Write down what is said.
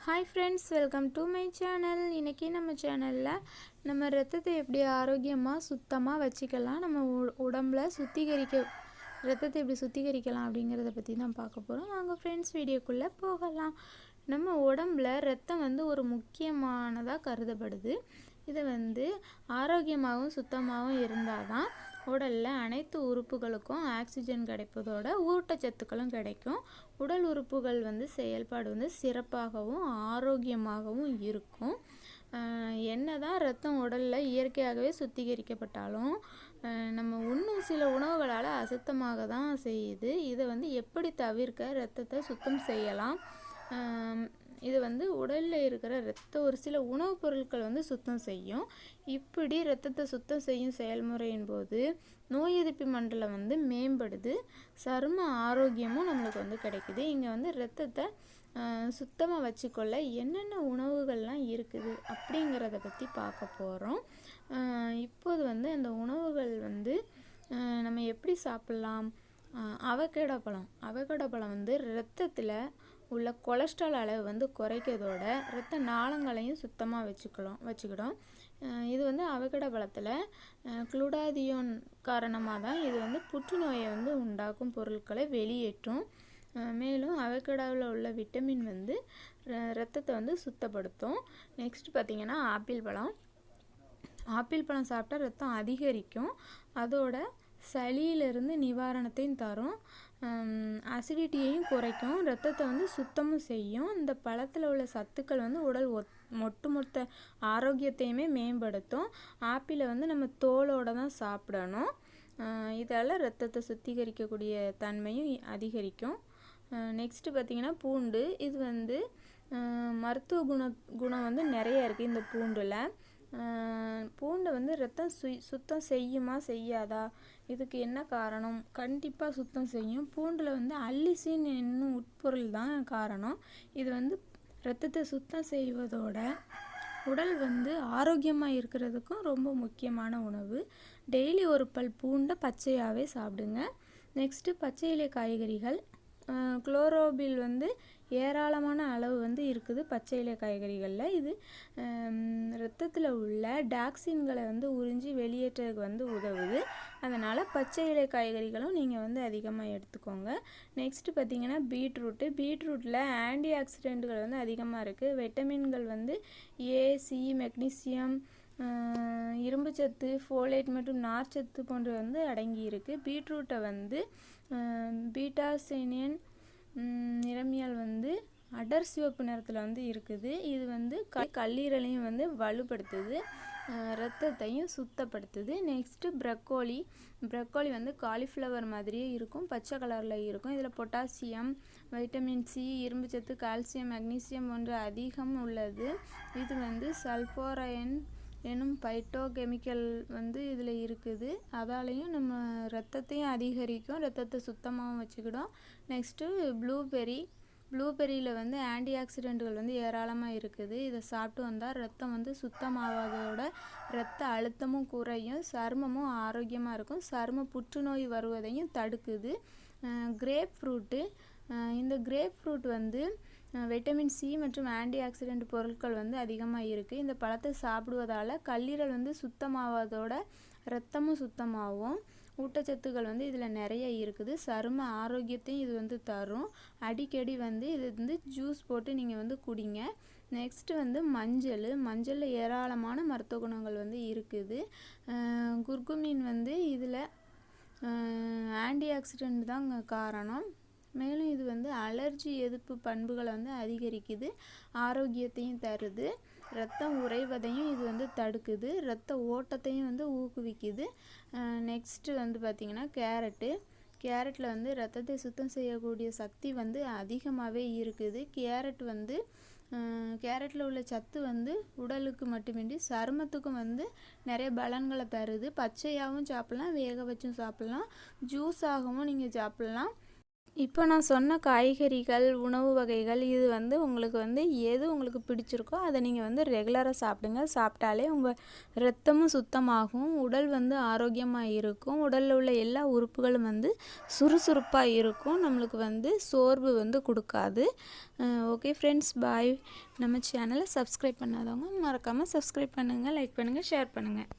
Hi friends welcome to my channel இன்றைக்கி நம்ம சேனலில் நம்ம ரத்தத்தை எப்படி ஆரோக்கியமாக சுத்தமாக வச்சுக்கலாம் நம்ம உ- உடம்புல சுத்திகரிக்க ரத்தத்தை எப்படி சுத்திகரிக்கலாம் அப்படிங்கிறத பற்றி தான் பார்க்க போகிறோம் வாங்க ஃப்ரெண்ட்ஸ் வீடியோக்குள்ளே போகலாம். நம்ம உடம்புல ரத்தம் வந்து ஒரு முக்கியமானதாக கருதப்படுது. இது வந்து ஆரோக்கியமாகவும் சுத்தமாகவும் இருந்தால் தான் உடலில் அனைத்து உறுப்புகளுக்கும் ஆக்சிஜன் கிடைப்பதோட ஊட்டச்சத்துக்களும் கிடைக்கும். உடல் உறுப்புகள் வந்து செயல்பாடு வந்து சிறப்பாகவும் ஆரோக்கியமாகவும் இருக்கும். என்ன தான் ரத்தம் உடலில் இயற்கையாகவே சுத்திகரிக்கப்பட்டாலும் நம்ம உண்ணும் சில உணவுகளால் அசுத்தமாக தான் செய்யுது. இதை வந்து எப்படி தவிர்க்க ரத்தத்தை சுத்தம் செய்யலாம்? இது வந்து உடலில் இருக்கிற ரத்த ஒரு சில உணவுப் பொருட்கள் வந்து சுத்தம் செய்யும். இப்படி ரத்தத்தை சுத்தம் செய்யும் செயல்முறையின் போது நோய் எதிர்ப்பு மண்டலம் வந்து மேம்படுது. சரும ஆரோக்கியமும் நம்மளுக்கு வந்து கிடைக்குது. இங்கே வந்து ரத்தத்தை சுத்தமாக வச்சுக்கொள்ள என்னென்ன உணவுகள்லாம் இருக்குது அப்படிங்கிறத பற்றி பார்க்க போகிறோம் இப்போது வந்து அந்த உணவுகள் வந்து நம்ம எப்படி சாப்பிட்லாம்? அவகேடோ பழம். அவகேடோ பழம் வந்து ரத்தத்தில் உள்ள கொலஸ்ட்ரால் அளவு வந்து குறைக்கிறதோட ரத்த நாளங்களையும் சுத்தமாக வச்சுக்கலாம் வச்சுக்கிடும். இது வந்து அவகேடோ பழத்தில் குளுடாதியோன் காரணமாக தான் இது வந்து புற்றுநோயை வந்து உண்டாக்கும் பொருட்களை வெளியேற்றும். மேலும் அவகடாவில் உள்ள விட்டமின் வந்து ர- ரத்தத்தை வந்து சுத்தப்படுத்தும். நெக்ஸ்ட் பார்த்திங்கன்னா ஆப்பிள் பழம். ஆப்பிள் பழம் சாப்பிட்டா ரத்தம் அதிகரிக்கும். அதோட சளியிலிருந்து நிவாரணத்தையும் தரும். அசிடிட்டியையும் குறைக்கும். ரத்தத்தை வந்து சுத்தமும் செய்யும். இந்த பழத்தில் உள்ள சத்துக்கள் வந்து உடல் ஒத் ஒட்டுமொத்த ஆரோக்கியத்தையுமே மேம்படுத்தும். ஆப்பிளை வந்து நம்ம தோலோடு தான் சாப்பிடணும். இதால் ரத்தத்தை சுத்திகரிக்கக்கூடிய தன்மையும் அதிகரிக்கும். நெக்ஸ்ட்டு பார்த்திங்கன்னா பூண்டு. இது வந்து மருத்துவ குண குணம் வந்து நிறைய இருக்குது இந்த பூண்டில். பூண்டை வந்து ரத்தம் சு சுத்தம் செய்யுமா செய்யாதா? இதுக்கு என்ன காரணம்? கண்டிப்பாக சுத்தம் செய்யும். பூண்டில் வந்து அல்லிசின் என்னும் உட்பொருள் தான் காரணம். இது வந்து ரத்தத்தை சுத்தம் செய்வதோட உடல் வந்து ஆரோக்கியமாக இருக்கிறதுக்கும் ரொம்ப முக்கியமான உணவு. டெய்லி ஒரு பல் பூண்டை பச்சையாகவே சாப்பிடுங்க. நெக்ஸ்ட்டு பச்சை இலை காய்கறிகள் குளோரோபில் வந்து ஏராளமான அளவு வந்து இருக்குது பச்சை இலை காய்கறிகளில். இது ரத்தத்தில் உள்ள டாக்ஸின்களை வந்து உறிஞ்சி வெளியேற்றதுக்கு வந்து உதவுது. அதனால் பச்சை இலை காய்கறிகளும் நீங்கள் வந்து அதிகமாக எடுத்துக்கோங்க. நெக்ஸ்ட்டு பார்த்தீங்கன்னா பீட்ரூட்டு. பீட்ரூட்டில் ஆன்டி ஆக்சிடென்ட்கள் வந்து அதிகமாக இருக்குது விட்டமின்கள் வந்து ஏ சி மெக்னீசியம் இரும்புச்சத்து ஃபோலேட் மற்றும் நார்ச்சத்து போன்ற வந்து அடங்கியிருக்கு பீட்ரூட்டை வந்து பீட்டாசினியன் நிறமியால் வந்து அடர் சிவப்பு நிறத்தில் வந்து இருக்குது. இது வந்து க கல்லீரலையும் வந்து வலுப்படுத்துது. ரத்தத்தையும் சுத்தப்படுத்துது. நெக்ஸ்ட்டு ப்ரக்கோலி ப்ரக்கோலி வந்து காலிஃப்ளவர் மாதிரியே இருக்கும். பச்சை கலரில் இருக்கும். இதில் பொட்டாசியம் வைட்டமின் சி இரும்புச்சத்து கால்சியம் மெக்னீசியம் போன்ற அதிகம் உள்ளது. இது வந்து சல்போரயன் எனும் பைட்டோகெமிக்கல் வந்து இதில் இருக்குது. அதாலையும் நம்ம ரத்தத்தையும் அதிகரிக்கும். ரத்தத்தை சுத்தமாகவும் வச்சுக்கிடும். நெக்ஸ்ட்டு ப்ளூபெர்ரி ப்ளூபெரியில் வந்து ஆன்டி ஆக்சிடென்ட்கள் வந்து ஏராளமாக இருக்குது. இதை சாப்பிட்டு வந்தால் ரத்தம் வந்து சுத்தமாவதோட ரத்த அழுத்தமும் குறையும் சருமமும் ஆரோக்கியமாக இருக்கும். சரும புற்றுநோய் வருவதையும் தடுக்குது. கிரேப் ஃப்ரூட்டு இந்த கிரேப் ஃப்ரூட் வந்து விட்டமின் சி மற்றும் ஆன்டி ஆக்சிடென்ட் பொருட்கள் வந்து அதிகமாக இருக்குது இந்த பழத்தை சாப்பிடுவதால் கல்லீரல் வந்து சுத்தமாவதோட ரத்தமும் சுத்தமாகும். ஊட்டச்சத்துக்கள் வந்து இதில் நிறைய இருக்குது. சரும ஆரோக்கியத்தையும் இது வந்து தரும். அடிக்கடி வந்து இது வந்து ஜூஸ் போட்டு நீங்கள் வந்து குடிங்க. நெக்ஸ்ட்டு வந்து மஞ்சள். மஞ்சளில் ஏராளமான மருத்துவ குணங்கள் வந்து இருக்குது. குர்குமின் வந்து இதில் ஆன்டி ஆக்சிடெண்ட் தான் காரணம். மேலும் இது வந்து அலர்ஜி எதிர்ப்பு பண்புகளை வந்து அதிகரிக்குது. ஆரோக்கியத்தையும் தருது. ரத்தம் உறைவதையும் இது வந்து தடுக்குது. ரத்த ஓட்டத்தையும் வந்து ஊக்குவிக்குது. நெக்ஸ்ட்டு வந்து பார்த்திங்கன்னா கேரட்டு. கேரட்டில் வந்து ரத்தத்தை சுத்தம் செய்யக்கூடிய சக்தி வந்து அதிகமாகவே இருக்குது. கேரட் வந்து கேரட்டில் உள்ள சத்து வந்து உடலுக்கு மட்டுமின்றி சருமத்துக்கும் வந்து நிறைய பலன்களை தருது. பச்சையாகவும் சாப்பிட்லாம் வேக வச்சும் சாப்பிட்லாம். ஜூஸாகவும் நீங்கள் சாப்பிட்லாம். இப்போ நான் சொன்ன காய்கறிகள் உணவு வகைகள் இது வந்து உங்களுக்கு வந்து எது உங்களுக்கு பிடிச்சிருக்கோ அதை நீங்கள் வந்து ரெகுலராக சாப்பிடுங்க. சாப்பிட்டாலே உங்கள் ரத்தமும் சுத்தமாகும். உடல் வந்து ஆரோக்கியமாக இருக்கும். உடலில் உள்ள எல்லா உறுப்புகளும் வந்து சுறுசுறுப்பாக இருக்கும். நம்மளுக்கு வந்து சோர்வு வந்து கொடுக்காது. ஓகே ஃப்ரெண்ட்ஸ் பாய் நம்ம சேனலை சப்ஸ்கிரைப் பண்ணாதவங்க மறக்காமல் சப்ஸ்கிரைப் பண்ணுங்கள் லைக் பண்ணுங்கள் ஷேர் பண்ணுங்கள்